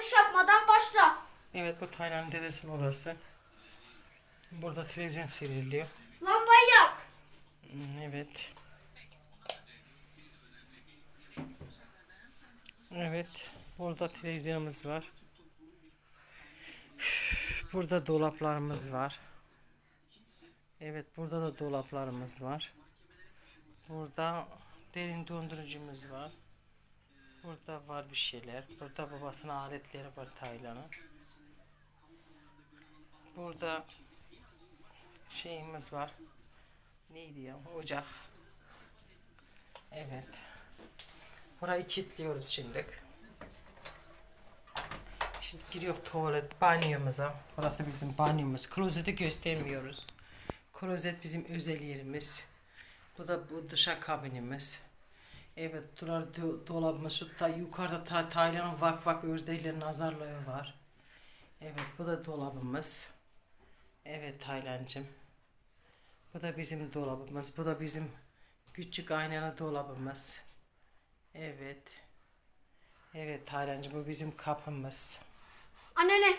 Yanlış yapmadan başla. Evet bu Taylan dedesinin odası. Burada televizyon seyrediyor. Lambayı yak. Hmm, Evet. Evet. Burada televizyonumuz var. Burada dolaplarımız var. Evet burada da dolaplarımız var. Burada derin dondurucumuz var. Burada var bir şeyler. Burada babasının aletleri var Taylan'ın. Burada şeyimiz var. Neydi ya? Ocak. Evet. Burayı kilitliyoruz şimdi. Şimdi giriyor tuvalet banyomuza. Burası bizim banyomuz. Klozeti göstermiyoruz. Klozet bizim özel yerimiz. Bu da bu dışa kabinimiz. Evet, durar do- dolabımız. Şu ta, yukarıda ta, Taylan'ın vak vak ördeğiyle nazarlığı var. Evet, bu da dolabımız. Evet Taylancım. Bu da bizim dolabımız. Bu da bizim küçük aynalı dolabımız. Evet. Evet Taylancım bu bizim kapımız. Annene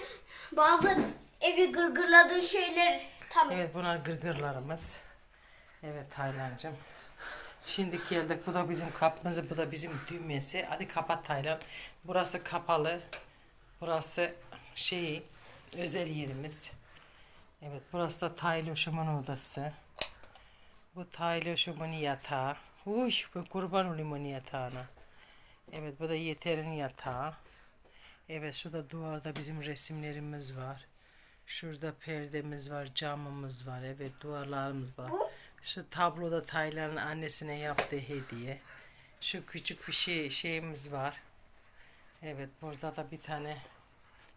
bazı evi gırgırladığın şeyler tam. Evet bunlar gırgırlarımız. Evet Taylancım. Şimdi geldik. Bu da bizim kapımız. Bu da bizim düğmesi. Hadi kapat Taylan. Burası kapalı. Burası şey özel yerimiz. Evet burası da Tayloşumun odası. Bu Tayloşumun yatağı. Uy bu kurban olayım onun yatağına. Evet bu da Yeter'in yatağı. Evet şurada duvarda bizim resimlerimiz var. Şurada perdemiz var, camımız var. Evet duvarlarımız var. Bu? Şu tabloda Taylan'ın annesine yaptığı hediye. Şu küçük bir şey şeyimiz var. Evet burada da bir tane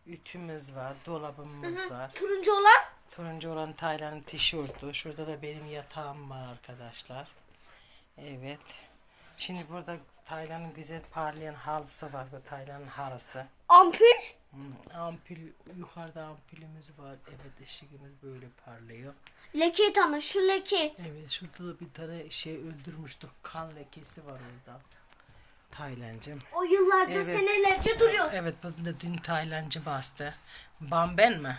ütümüz var, dolabımız var. Turuncu olan Turuncu olan Taylan'ın tişörtü. Şurada da benim yatağım var arkadaşlar. Evet. Şimdi burada Taylan'ın güzel parlayan halısı var. Bu Taylan'ın halısı. ampul. Hmm, Ampul, yukarıda ampulümüz var. Evet ışığımız böyle parlıyor. Leke tanı şu leke. Evet şurada da bir tane şey öldürmüştük. Kan lekesi var orada. Taylancım. O yıllarca Evet. senelerce duruyor. Evet bunu da dün Taylancı bastı. Bamben mi?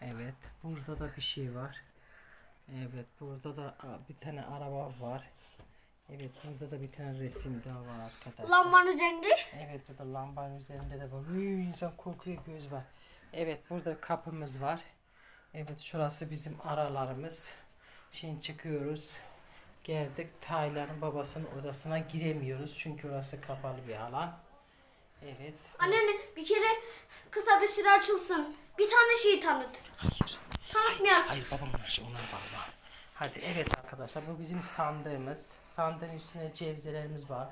Evet. Burada da bir şey var. Evet burada da bir tane araba var. Evet burada da bir tane resim daha var arkadaşlar. Lambanın üzerinde. Evet burada lambanın üzerinde de var. Uy, insan korkuyor göz var. Evet burada kapımız var. Evet şurası bizim aralarımız. Şimdi çıkıyoruz. Geldik Taylan'ın babasının odasına giremiyoruz. Çünkü orası kapalı bir alan. Evet. Annene bir kere kısa bir süre açılsın. Bir tane şeyi tanıt. Tanıtmayalım. Hayır babam var. Ona bağlı. Hadi evet arkadaşlar bu bizim sandığımız. Sandığın üstüne cevzelerimiz var.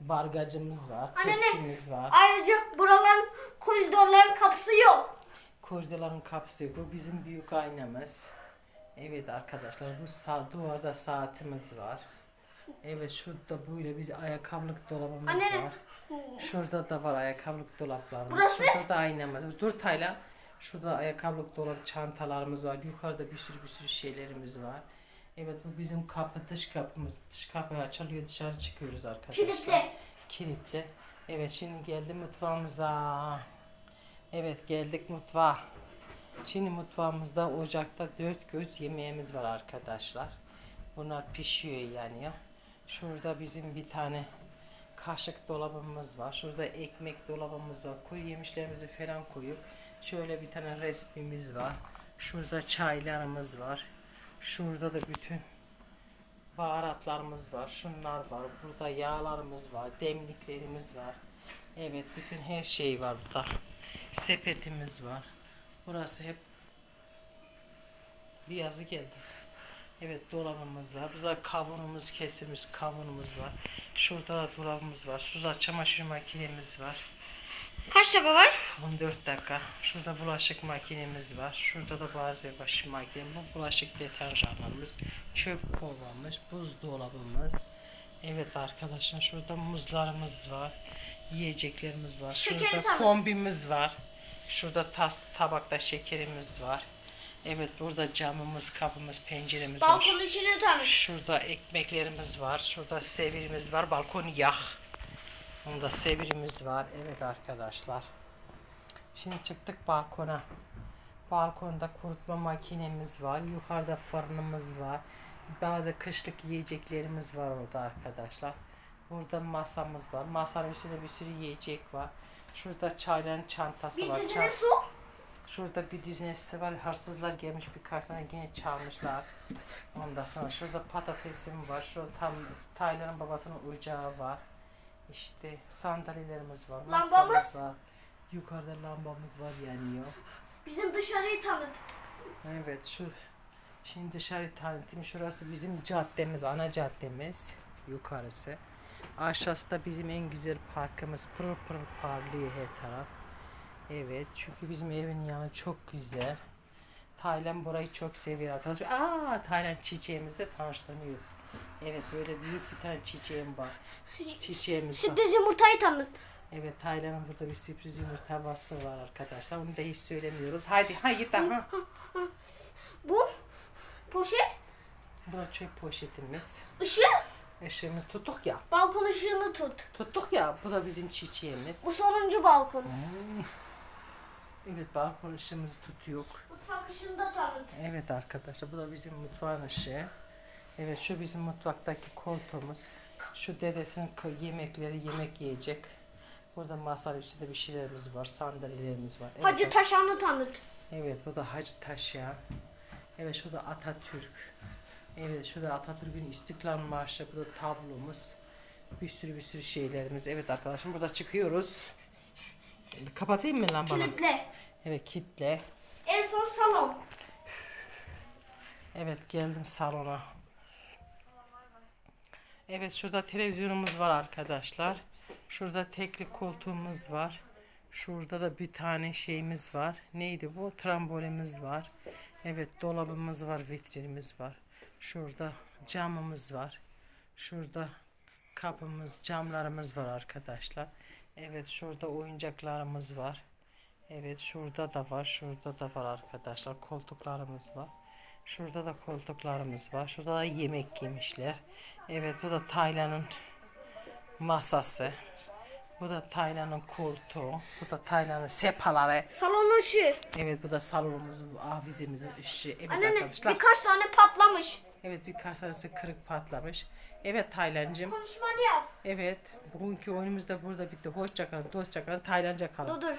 Bargacımız var. Anne, Tepsimiz var. Ayrıca buraların koridorların kapısı yok. Koridorların kapısı yok. Bu bizim büyük aynamız. Evet arkadaşlar bu sağ, duvarda saatimiz var. Evet şurada böyle biz ayakkabılık dolabımız Anne. var. Şurada da var ayakkabılık dolaplarımız. Burası? Şurada da aynamız. Dur Tayla. Şurada ayakkabılık dolap çantalarımız var. Yukarıda bir sürü bir sürü şeylerimiz var. Evet bu bizim kapı dış kapımız. Dış kapı açılıyor dışarı çıkıyoruz arkadaşlar. Kilitli. Kilitli. Evet şimdi geldim mutfağımıza. Evet geldik mutfağa. Şimdi mutfağımızda ocakta dört göz yemeğimiz var arkadaşlar. Bunlar pişiyor yanıyor. Şurada bizim bir tane kaşık dolabımız var. Şurada ekmek dolabımız var. Kuru yemişlerimizi falan koyup şöyle bir tane resmimiz var. Şurada çaylarımız var. Şurada da bütün baharatlarımız var. Şunlar var. Burada yağlarımız var. Demliklerimiz var. Evet bütün her şey var burada. Sepetimiz var. Burası hep bir yazı geldi. Evet dolabımız var. Burada kavunumuz kesilmiş kavunumuz var. Şurada da dolabımız var. Şurada çamaşır makinemiz var. Kaç dakika var? 14 dakika. Şurada bulaşık makinemiz var. Şurada da bazı bulaşık makine. Bu bulaşık deterjanlarımız. Çöp kovamız. Buzdolabımız. Evet arkadaşlar şurada muzlarımız var. Yiyeceklerimiz var. Şekeri Şurada tanıt. kombimiz var. Şurada tas tabakta şekerimiz var. Evet burada camımız, kapımız, penceremiz var. Balkonun içine tanıt. Şurada ekmeklerimiz var. Şurada sevirimiz var. Balkon yak. Bunda sevirimiz var. Evet arkadaşlar. Şimdi çıktık balkona. Balkonda kurutma makinemiz var. Yukarıda fırınımız var. Bazı kışlık yiyeceklerimiz var orada arkadaşlar. Burada masamız var. Masanın üstünde bir sürü yiyecek var. Şurada çayların çantası Bir var. dizine Çay- su. Şurada bir düzine su var. Hırsızlar gelmiş birkaç tane yine çalmışlar. Ondan sonra şurada patatesim var. Şurada tam Taylan'ın babasının ocağı var. İşte sandalyelerimiz var. Lambamız? Masamız var. Yukarıda lambamız var yanıyor. Bizim dışarıyı tanıt. Evet şu şimdi dışarı tanıtayım. Şurası bizim caddemiz, ana caddemiz. Yukarısı. Aşağısı da bizim en güzel parkımız. Pırıl pırıl parlıyor her taraf. Evet çünkü bizim evin yanı çok güzel. Taylan burayı çok seviyor arkadaşlar. Aa Taylan çiçeğimizle tanıştırmıyor. Evet böyle büyük bir tane çiçeğim var. Çiçeğimiz var. Sürpriz yumurtayı tanıt. Evet Taylan'ın burada bir sürpriz yumurta bası var arkadaşlar. Onu da hiç söylemiyoruz. Haydi haydi daha. Bu poşet Bu da çöp poşetimiz. ışığı Işığımız tuttuk ya. balkon ışığını tut. Tuttuk ya. Bu da bizim çiçeğimiz. Bu sonuncu balkon. Evet balkon ışığımızı tutuyor. Mutfak ışığını da tanıt. Evet arkadaşlar bu da bizim mutfağın ışığı. Evet şu bizim mutfaktaki koltuğumuz. Şu dedesinin yemekleri yemek yiyecek. Burada masanın üstünde bir şeylerimiz var. Sandalyelerimiz var. Evet, Hacı Taşan'ı tanıt. Evet bu da Hacı Taşya. Evet şu da Atatürk. Evet şu da Atatürk'ün İstiklal Marşı. Bu da tablomuz. Bir sürü bir sürü şeylerimiz. Evet arkadaşım burada çıkıyoruz. Kapatayım mı lambanı? Kilitle. Evet kitle. En son salon. Evet geldim salona. Evet şurada televizyonumuz var arkadaşlar. Şurada tekli koltuğumuz var. Şurada da bir tane şeyimiz var. Neydi bu? Trambolimiz var. Evet dolabımız var, vitrinimiz var. Şurada camımız var. Şurada kapımız, camlarımız var arkadaşlar. Evet şurada oyuncaklarımız var. Evet şurada da var, şurada da var arkadaşlar. Koltuklarımız var. Şurada da koltuklarımız var. Şurada da yemek yemişler. Evet bu da Taylan'ın masası. Bu da Taylan'ın koltuğu. Bu da Taylan'ın sepaları. Salon ışığı. Evet bu da salonumuzun, avizemizin ışığı. Evet Anne arkadaşlar. birkaç tane patlamış. Evet birkaç tanesi kırık patlamış. Evet Taylancığım. Konuşmanı yap. Evet bugünkü oyunumuz da burada bitti. Hoşçakalın, dostçakalın. Taylanca kalın. Dur dur.